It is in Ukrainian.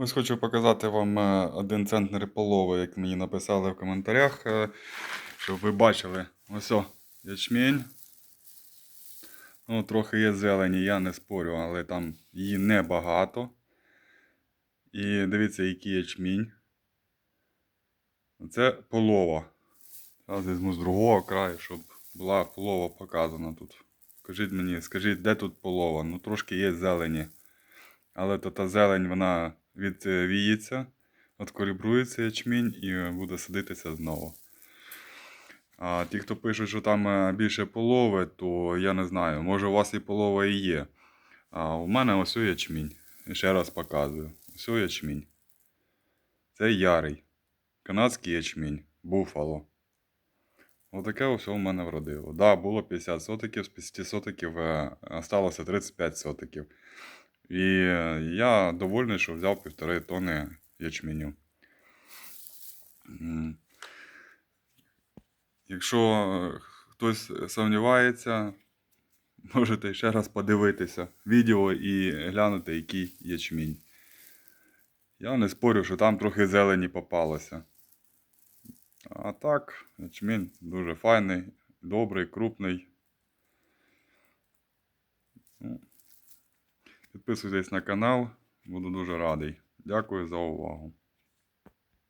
Ось хочу показати вам е, один центнер полови, як мені написали в коментарях, е, щоб ви бачили. Ось о, ячмінь. Ну, трохи є зелені, я не спорю, але там її небагато. І дивіться, який ячмінь. Це полова. Зараз візьму з другого краю, щоб була полова показана тут. Скажіть мені, скажіть, де тут полова? Ну трошки є зелені. Але то та зелень вона відвіється, откалібрується ячмінь і буде садитися знову. А ті, хто пишуть, що там е, більше полови, то я не знаю. Може у вас і полова і є. А у мене ось ячмінь. Ще раз показую. Ось ячмінь. Це ярий. Канадський ячмінь. Буфало. Отаке ось у мене вродило. Так, да, було 50 сотиків, з 50 сотиків е, осталося 35 сотиків. І е, я довольний, що взяв півтори тони ячменю. Якщо е, хтось сумнівається, можете ще раз подивитися відео і глянути, який ячмінь. Я не спорю, що там трохи зелені попалося. А так, ячмінь дуже файний, добрий, крупний. Підписуйтесь на канал, буду дуже радий. Дякую за увагу.